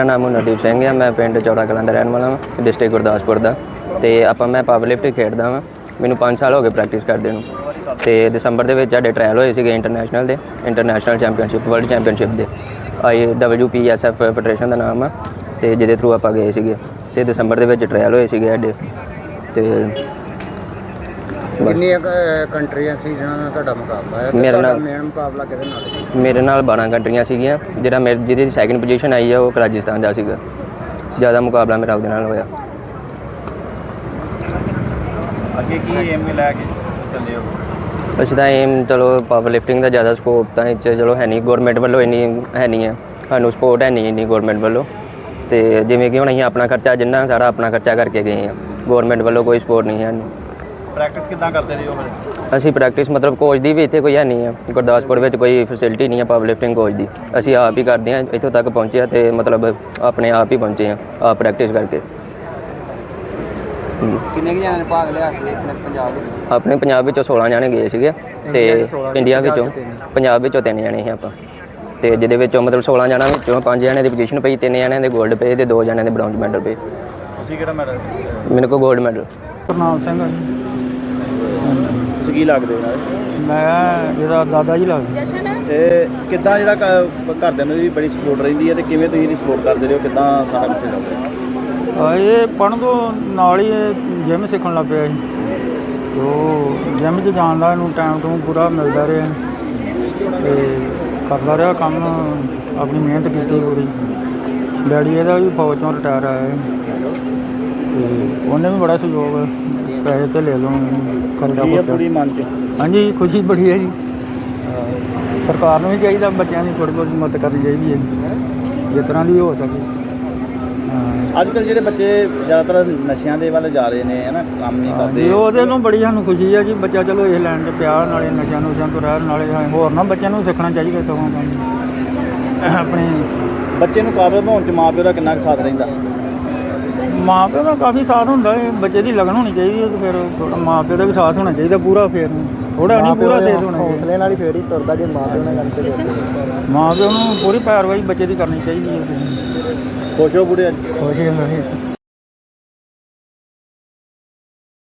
ਮੇਰਾ ਨਾਮ ਨਦੀਪ ਸਿੰਘ ਹੈ ਮੈਂ ਪਿੰਡ ਚੌੜਾ ਕਲਾਂ ਦਾ ਰਹਿਣ ਵਾਲਾ ਹਾਂ ਡਿਸਟ੍ਰਿਕਟ ਗੁਰਦਾਸਪੁਰ ਦਾ। ਤੇ ਆਪਾਂ ਮੈਂ ਪਾਵਰ ਲਿਫਟ ਖੇਡਦਾ ਹਾਂ ਮੈਨੂੰ 5 ਸਾਲ ਹੋ ਗਏ ਪ੍ਰੈਕਟਿਸ ਕਰਦੇ ਨੂੰ। ਤੇ ਦਸੰਬਰ ਦੇ ਵਿੱਚ ਸਾਡੇ ਟ੍ਰਾਇਲ ਹੋਏ ਸੀਗੇ ਇੰਟਰਨੈਸ਼ਨਲ ਦੇ ਇੰਟਰਨੈਸ਼ਨਲ ਚੈਂਪੀਅਨਸ਼ਿਪ ਵਰਲਡ ਚੈਂਪੀਅਨਸ਼ਿਪ ਦੇ। ਆਈ WPSF ਫੈਡਰੇਸ਼ਨ ਦਾ ਨਾਮ ਆ, ਤੇ ਜਿਹਦੇ ਥਰੂ ਆਪਾਂ ਗਏ ਸੀਗੇ। ਤੇ ਦਸੰਬਰ ਦੇ ਵਿੱਚ ਟ੍ਰਾਇਲ ਹੋਏ ਸੀਗੇ ਸਾਡੇ। ਤੇ ਕਿੰਨੀਆਂ ਕੁ, ਕੰਟਰੀਆਂ ਸੀ ਜਿਨ੍ਹਾਂ ਨਾਲ ਤੁਹਾਡਾ ਮੁਕਾਬਲਾ ਹੈ ਮੇਰੇ ਨਾਲ- ਮੇਨ ਮੁਕਾਬਲਾ ਕਿਹਦੇ ਨਾਲ ਸੀ? ਮੇਰੇ ਨਾਲ 12 ਕੰਟਰੀਆਂ ਸੀਗੀਆਂ। ਜਿਹੜਾ ਮੇਰੇ ਜਿਹਦੀ ਸੈਕਿੰਡ ਪੋਜੀਸ਼ਨ ਆਈ ਆ ਉਹ ਰਾਜਸਥਾਨ ਦਾ ਸੀਗਾ। ਜ਼ਿਆਦਾ ਮੁਕਾਬਲਾ ਮੇਰਾ ਉਹਦੇ ਨਾਲ ਹੋਇਆ। ਅੱਗੇ ਕੀ ਏਮ ਲੈ ਕੇ ਚੱਲੇ ਹੋ? ਅਸੀਂ ਤਾਂ ਏਮ ਚਲੋ ਪਾਵਰ ਲਿਫਟਿੰਗ ਦਾ ਜ਼ਿਆਦਾ ਸਕੋਪ ਤਾਂ ਇਹ 'ਚ ਚਲੋ ਹੈ ਨਹੀਂ। ਗਵਰਨਮੈਂਟ ਵੱਲੋਂ ਇੰਨੀ ਹੈ ਨਹੀਂ ਹੈ ਸਾਨੂੰ ਸਪੋਰਟ ਹੈ ਨਹੀਂ ਇੰਨੀ ਗਵਰਨਮੈਂਟ ਵੱਲੋਂ। ਤੇ ਜਿਵੇਂ ਕਿ ਹੁਣ ਅਸੀਂ ਆਪਣਾ ਖਰਚਾ ਜਿੰਨਾ ਸਾਰਾ ਆਪਣਾ ਖਰਚਾ ਕਰਕੇ ਗਏ ਆ। ਗਵਰਨਮੈਂਟ ਵੱਲੋਂ ਕੋਈ ਸਪੋਰਟ ਨਹੀਂ ਹੈ ਸਾਨੂੰ। ਪ੍ਰੈਕਟਿਸ ਕਿੱਦਾਂ ਕਰਦੇ ਰਹੇ ਹੋ ਫਿਰ? ਅਸੀਂ ਪ੍ਰੈਕਟਿਸ ਮਤਲਬ ਕੋਚ ਦੀ ਵੀ ਇੱਥੇ ਕੋਈ ਹੈ ਨਹੀਂ ਹੈ ਗੁਰਦਾਸਪੁਰ ਵਿੱਚ ਕੋਈ ਫੈਸਿਲਿਟੀ ਨਹੀਂ ਹੈ ਪਾਵਰ ਲਿਫਟਿੰਗ ਕੋਚ ਦੀ। ਅਸੀਂ ਆਪ ਹੀ ਕਰਦੇ ਹਾਂ ਇੱਥੋਂ ਤੱਕ ਪਹੁੰਚੇ ਹਾਂ ਤੇ ਮਤਲਬ ਆਪਣੇ ਆਪ ਹੀ ਪਹੁੰਚੇ ਹਾਂ ਆਪ ਪ੍ਰੈਕਟਿਸ ਕਰਕੇ। ਕਿੰਨੇ ਕੁ ਜਾਣੇ ਭਾਗ ਲਿਆ ਸੀ ਆਪਣੇ ਪੰਜਾਬ ਵਿੱਚ? ਆਪਣੇ ਪੰਜਾਬ ਵਿੱਚੋਂ 16 ਜਾਣੇ ਗਏ ਸੀਗੇ ਤੇ ਇੰਡੀਆ ਵਿੱਚੋਂ ਪੰਜਾਬ ਵਿੱਚੋਂ ਤਿੰਨ। ਜਾਣੇ ਸੀ ਆਪਾਂ। ਤੇ ਜਿਹਦੇ ਵਿੱਚੋਂ ਮਤਲਬ 16 ਜਣਾਂ ਵਿੱਚੋਂ ਪੰਜ ਜਣਿਆਂ ਦੀ ਪੋਜੀਸ਼ਨ ਪਈ ਤਿੰਨ ਜਣਿਆਂ ਦੇ 골ਡ ਪਏ ਤੇ ਦੋ ਜਣਿਆਂ ਦੇ ਬ੍ਰੌਂਜ਼ ਮੈਡਲ ਪਏ। ਤੁਸੀਂ ਕਿਹੜਾ ਮੈਡਲ ਮੈਨੂੰ ਕੋਲ 골ਡ ਮੈਡਲ ਕਰਨਾਲ ਸਿੰਘ ਆ ਜੀ। ਤੁਸੀਂ ਕੀ ਲੱਗਦੇ ਹੋ? ਮੈਂ ਇਹਦਾ ਦਾਦਾ ਜੀ ਲੱਗਦਾ। ਤੇ ਕਿੱਦਾਂ ਜਿਹੜਾ ਕ- ਘਰਦਿਆਂ ਨੂੰ ਵੀ ਬੜੀ ਸਪੋਰਟ ਰਹਿੰਦੀ ਹੈ ਤੇ ਕਿਵੇਂ ਤੁਸੀਂ ਇਹਦੀ ਸਪੋਰਟ ਕਰਦੇ ਰਹੇ ਹੋ? ਕਿੱਦਾਂ ਸਾਰਾ ਕੁਝ ਚੱਲਦਾ ਆ ਇਹ ਪੜ੍ਹਨ ਤੋਂ ਨਾਲ ਹੀ ਜਿਮ ਸਿੱਖਣ ਲੱਗ ਪਿਆ ਤੇ ਉਹ ਜਿਮ 'ਚ ਜਾਣ ਦਾ ਇਹਨੂੰ ਟਾਈਮ ਤੋਂ ਪੂਰਾ ਮਿਲਦਾ ਰਿਹਾ। ਤੇ ਕਰਦਾ ਰਿਹਾ ਕੰਮ ਆਪਣੀ ਮਿਹਨਤ ਕੀਤੀ ਪੂਰੀ। ਡੈਡੀ ਇਹਦਾ ਵੀ ਫੌਜ ਤੋਂ ਰਿਟਾਇਰ ਆਇਆ ਹੈ। ਤੇ ਉਹਨੇ ਵੀ ਬੜਾ ਸਹਿਯੋਗ ਪੈਸੇ ਤੇ ਲੈ ਲਓ। ਖਰਚਾ ਕੀ ਹੈ ਪੁੱਛਿਆ ਪੂਰੀ ਮਨ ਚ। ਹਾਂਜੀ ਖੁਸ਼ੀ ਬੜੀ ਹੈ ਜੀ। ਅਹ ਸਰਕਾਰ ਨੂੰ ਵੀ ਚਾਹੀਦਾ ਬੱਚਿਆਂ ਦੀ ਥੋੜ੍ਹੀ ਬਹੁਤੀ ਮਦਦ ਕਰਨੀ ਚਾਹੀਦੀ ਹੈ। ਜਿਸ ਤਰ੍ਹਾਂ ਦੀ ਹੋ ਸਕੇ। ਹਾਂ। ਅੱਜ ਕੱਲ ਜਿਹੜੇ ਬੱਚੇ ਜ਼ਿਆਦਾਤਰ ਨਸ਼ਿਆਂ ਦੇ ਵੱਲ ਜਾ ਰਹੇ ਨੇ ਹਨਾ ਕੰਮ ਨਹੀਂ ਜੀ ਕਰਦੇ। ਉਹਦੇ ਨੂੰ ਬੜੀ ਸਾਨੂੰ ਖੁਸ਼ੀ ਹੈ ਜੀ। ਬੱਚਾ ਚਲੋ ਇਹ ਲੈਣ 'ਚ ਪਿਆ ਨਾਲੇ ਨਸ਼ਿਆਂ ਨੁਸ਼ਿਆਂ ਤੋਂ ਰਹਿਣ ਨਾਲੇ ਹੋਰ ਨਾ ਬੱਚਿਆਂ ਨੂੰ ਸਿੱਖਣਾ ਚਾਹੀਦਾ ਸਗੋਂ। ਕੰਮ ਆਪਣੇ ਬੱਚੇ ਨੂੰ ਕਾਬਲ ਬਣਾਉਣ ਚ ਮਾਂ ਪਿਓ ਦਾ ਕਿੰਨਾ ਕੁ ਸਾਥ ਰਹਿੰਦਾ। ਮਾਂ ਪਿਓ ਦਾ ਕਾਫੀ ਸਾਥ ਹੁੰਦਾ ਹੈ ਬੱਚੇ ਦੀ ਲਗਨ ਹੋਣੀ ਚਾਹੀਦੀ ਹੈ ਤੇ ਫਿਰ ਥੋੜ੍ਹਾ ਮਾਂ ਪਿਓ ਦਾ ਵੀ ਸਾਥ ਹੋਣਾ ਚਾਹੀਦਾ ਪੂਰਾ ਫਿਰ। ਥੋੜਾ ਨਹੀਂ ਪੂਰਾ ਸਾਥ ਹੋਣਾ ਚਾਹੀਦਾ ਹੌਸਲੇ ਨਾਲ ਹੀ ਫੇਰ ਹੀ ਤੁਰਦਾ ਜੇ ਮਾਂ ਪਿਓ ਨਾਲ ਗੱਲ ਤੇ ਮਾਂ ਪਿਓ ਨੂੰ ਪੂਰੀ ਪੈਰਵਾਈ ਬੱਚੇ ਦੀ ਕਰਨੀ ਚਾਹੀਦੀ ਹੈ। ਖੁਸ਼ ਹੋ ਬੁੜੇ ਅੱਜ ਖੁਸ਼ੀ ਹੋਣੀ